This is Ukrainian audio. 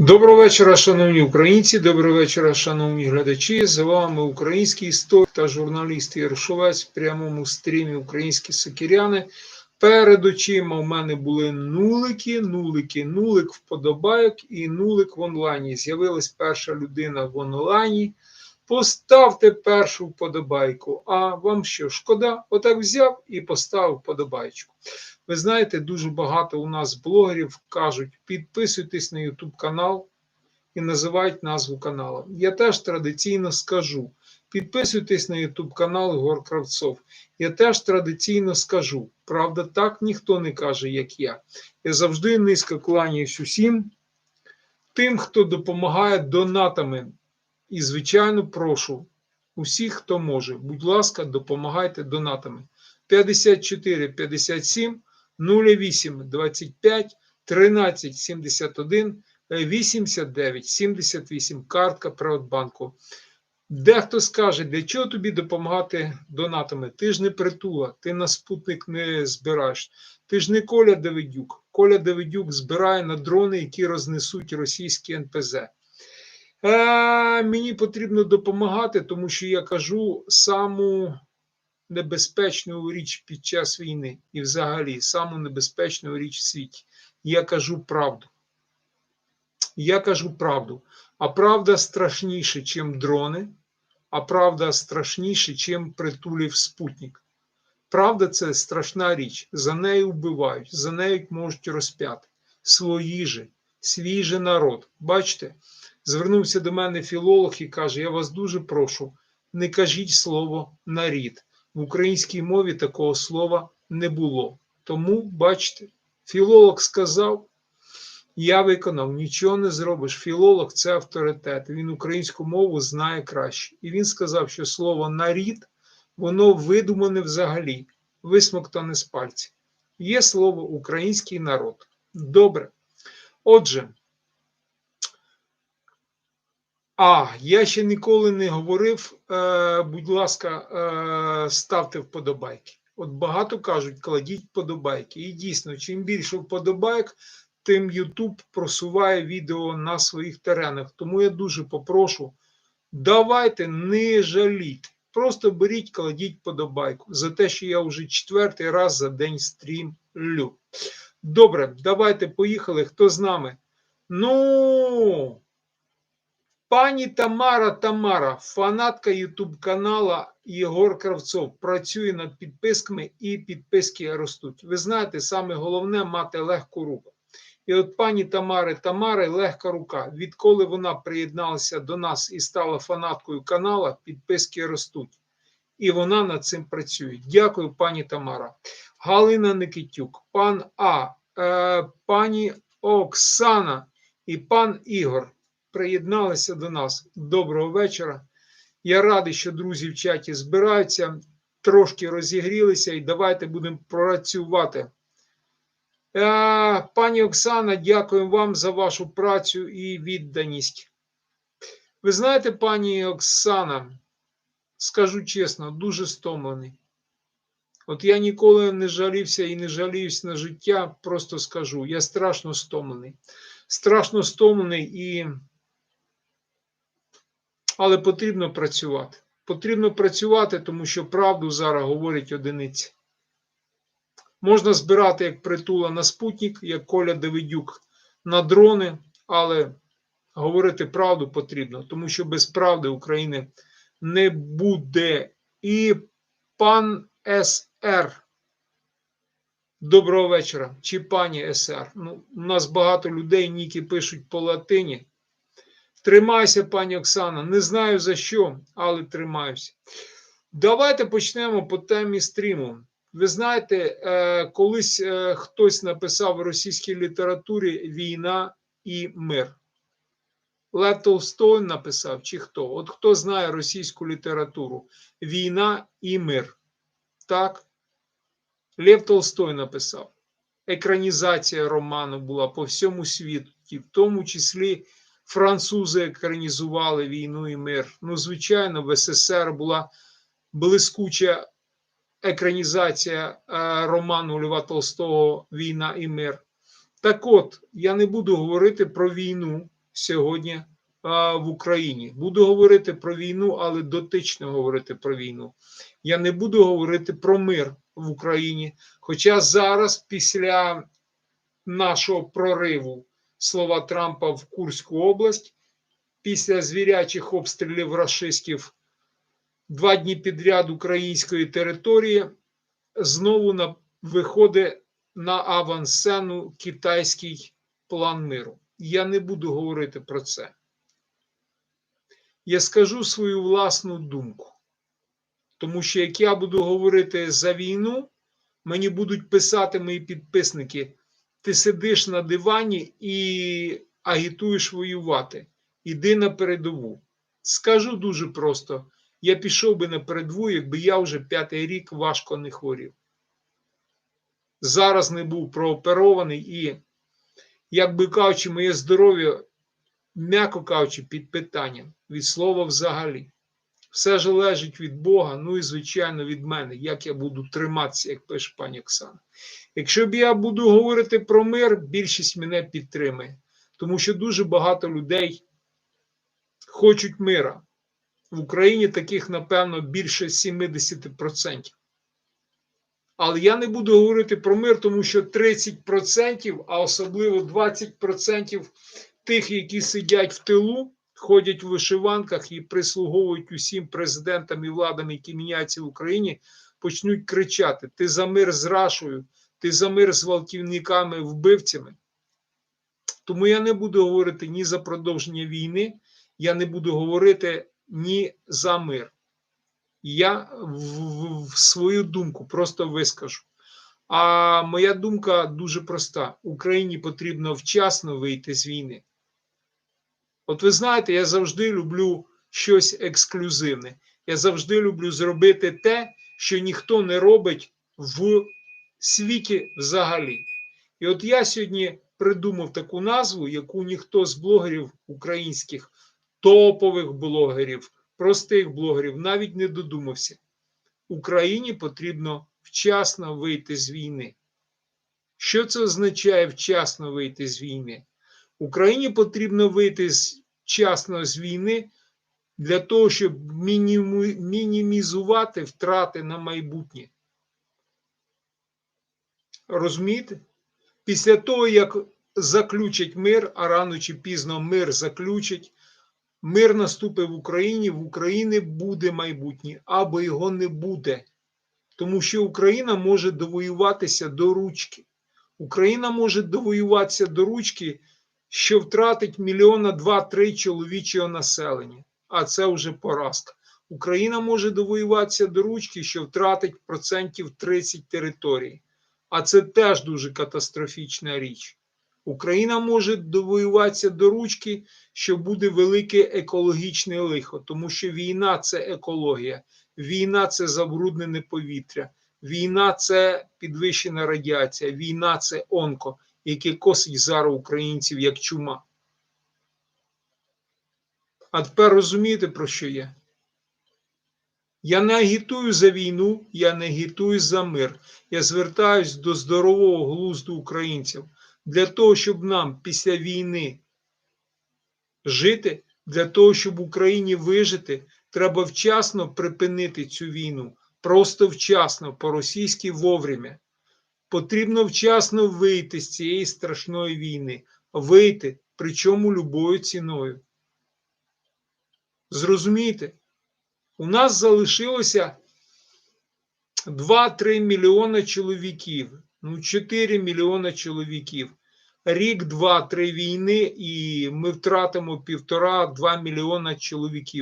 Доброго вечора, шановні українці, доброго вечора, шановні глядачі. З вами український історик та журналіст Єршовець в прямому стрімі Українські сокіряни. Перед очима в мене були нулики, нулики, нулик вподобайок і нулик в онлайні. З'явилась перша людина в онлайні. Поставте першу вподобайку. А вам що, шкода? Отак взяв і поставив вподобайку. Ви знаєте, дуже багато у нас блогерів кажуть, підписуйтесь на YouTube канал і називають назву каналу. Я теж традиційно скажу: підписуйтесь на YouTube канал Ігор Кравцов. Я теж традиційно скажу. Правда, так ніхто не каже, як я. Я завжди низько кланяюсь усім тим, хто допомагає донатами. І, звичайно, прошу усіх, хто може, будь ласка, допомагайте донатами. 54 57 08 25 13 71 89 78 картка Приватбанку. Дехто скаже, для чого тобі допомагати донатами? Ти ж не притула, ти на спутник не збираєш. Ти ж не Коля Давидюк. Коля Давидюк збирає на дрони, які рознесуть російські НПЗ. Е, мені потрібно допомагати, тому що я кажу саму небезпечну річ під час війни і взагалі саму небезпечну річ в світі. Я кажу правду. Я кажу правду. А правда страшніше, ніж дрони, а правда страшніше, ніж притулів спутник. Правда, це страшна річ. За нею вбивають, за нею можуть розп'яти. Свої же, свій же народ. Бачите? Звернувся до мене філолог і каже: Я вас дуже прошу, не кажіть слово нарід. В українській мові такого слова не було. Тому, бачите, філолог сказав, я виконав, нічого не зробиш. Філолог це авторитет. Він українську мову знає краще. І він сказав, що слово нарід, воно видумане взагалі, висмоктане з пальців. Є слово український народ. Добре. Отже. А, я ще ніколи не говорив. Е, будь ласка, е, ставте вподобайки. От багато кажуть, кладіть вподобайки. І дійсно, чим більше вподобайок, тим YouTube просуває відео на своїх теренах. Тому я дуже попрошу, давайте не жаліть. Просто беріть, кладіть вподобайку за те, що я вже четвертий раз за день стрімлю. Добре, давайте поїхали. Хто з нами? Ну. Пані Тамара Тамара, фанатка Ютуб канала Єгор Кравцов, працює над підписками і підписки ростуть. Ви знаєте, саме головне мати легку руку. І от пані Тамари Тамари легка рука. Відколи вона приєдналася до нас і стала фанаткою канала, підписки ростуть. І вона над цим працює. Дякую, пані Тамара. Галина Никитюк, пан А, е, пані Оксана і пан Ігор приєдналися до нас. Доброго вечора. Я радий, що друзі в чаті збираються, трошки розігрілися і давайте будемо працювати. Е, Пані Оксана, дякую вам за вашу працю і відданість. Ви знаєте, пані Оксана, скажу чесно, дуже стомлений. От я ніколи не жалівся і не жаліюсь на життя, просто скажу, я страшно стомлений. Страшно стомлений і але потрібно працювати. Потрібно працювати, тому що правду зараз говорять одиниці. Можна збирати як притула на спутник, як Коля Давидюк на дрони, але говорити правду потрібно, тому що без правди України не буде. І пан СР. Доброго вечора. Чи пані СР? Ну, У нас багато людей, ніки пишуть по латині. Тримайся, пані Оксана. Не знаю за що, але тримаюся. Давайте почнемо по темі стріму. Ви знаєте, е, колись е, хтось написав в російській літературі Війна і мир. Лев Толстой написав, чи хто? От хто знає російську літературу? Війна і мир. Так? Лев Толстой написав. Екранізація роману була по всьому світу, в тому числі. Французи екранізували війну і мир. Ну, звичайно, в СССР була блискуча екранізація е, роману Льва Толстого Війна і мир. Так от, я не буду говорити про війну, сьогодні в Україні. Буду говорити про війну, але дотично говорити про війну. Я не буду говорити про мир в Україні. Хоча зараз, після нашого прориву слова Трампа в Курську область, після звірячих обстрілів рашистів два дні підряд української території, знову на, виходить на авансцену китайський план миру. Я не буду говорити про це. Я скажу свою власну думку. Тому що як я буду говорити за війну, мені будуть писати мої підписники: ти сидиш на дивані і агітуєш воювати. Іди на передову. Скажу дуже просто: я пішов би на передову, якби я вже п'ятий рік важко не хворів. Зараз не був прооперований і, як би кажучи, моє здоров'я, м'яко кажучи, під питанням від слова взагалі. Все залежить від Бога, ну і, звичайно, від мене, як я буду триматися, як пише пані Оксана. Якщо б я буду говорити про мир, більшість мене підтримує, тому що дуже багато людей хочуть мира. В Україні таких, напевно, більше 70%. Але я не буду говорити про мир, тому що 30%, а особливо 20% тих, які сидять в тилу, ходять в вишиванках і прислуговують усім президентам і владам, які міняються в Україні, почнуть кричати: Ти за мир з Рашою, ти за мир з гвалтівниками, вбивцями. Тому я не буду говорити ні за продовження війни, я не буду говорити ні за мир. Я в, в свою думку просто вискажу. А моя думка дуже проста: Україні потрібно вчасно вийти з війни. От ви знаєте, я завжди люблю щось ексклюзивне. Я завжди люблю зробити те, що ніхто не робить в світі взагалі. І от я сьогодні придумав таку назву, яку ніхто з блогерів українських, топових блогерів, простих блогерів навіть не додумався. Україні потрібно вчасно вийти з війни. Що це означає вчасно вийти з війни? Україні потрібно вийти вчасно з війни для того, щоб мінімізувати втрати на майбутнє. Розумієте? Після того, як заключать мир, а рано чи пізно мир заключать, мир наступить в Україні, в Україні буде майбутнє, або його не буде. Тому що Україна може довоюватися до ручки. Україна може довоюватися до ручки, що втратить мільйона два-три чоловічого населення, а це вже поразка. Україна може довоюватися до ручки, що втратить процентів 30 територій, а це теж дуже катастрофічна річ. Україна може довоюватися до ручки, що буде велике екологічне лихо, тому що війна це екологія, війна це забруднене повітря, війна це підвищена радіація, війна це онко, яке косить зараз українців як чума. А тепер розумієте, про що я? Я не агітую за війну, я не агітую за мир. Я звертаюсь до здорового глузду українців для того, щоб нам після війни жити, для того, щоб Україні вижити, треба вчасно припинити цю війну. Просто вчасно, по-російськи вовремя. Потрібно вчасно вийти з цієї страшної війни, вийти, причому любою ціною. Зрозумійте, у нас залишилося 2-3 мільйони чоловіків, ну 4 мільйони чоловіків. Рік, два, три війни, і ми втратимо півтора-два мільйона чоловіків.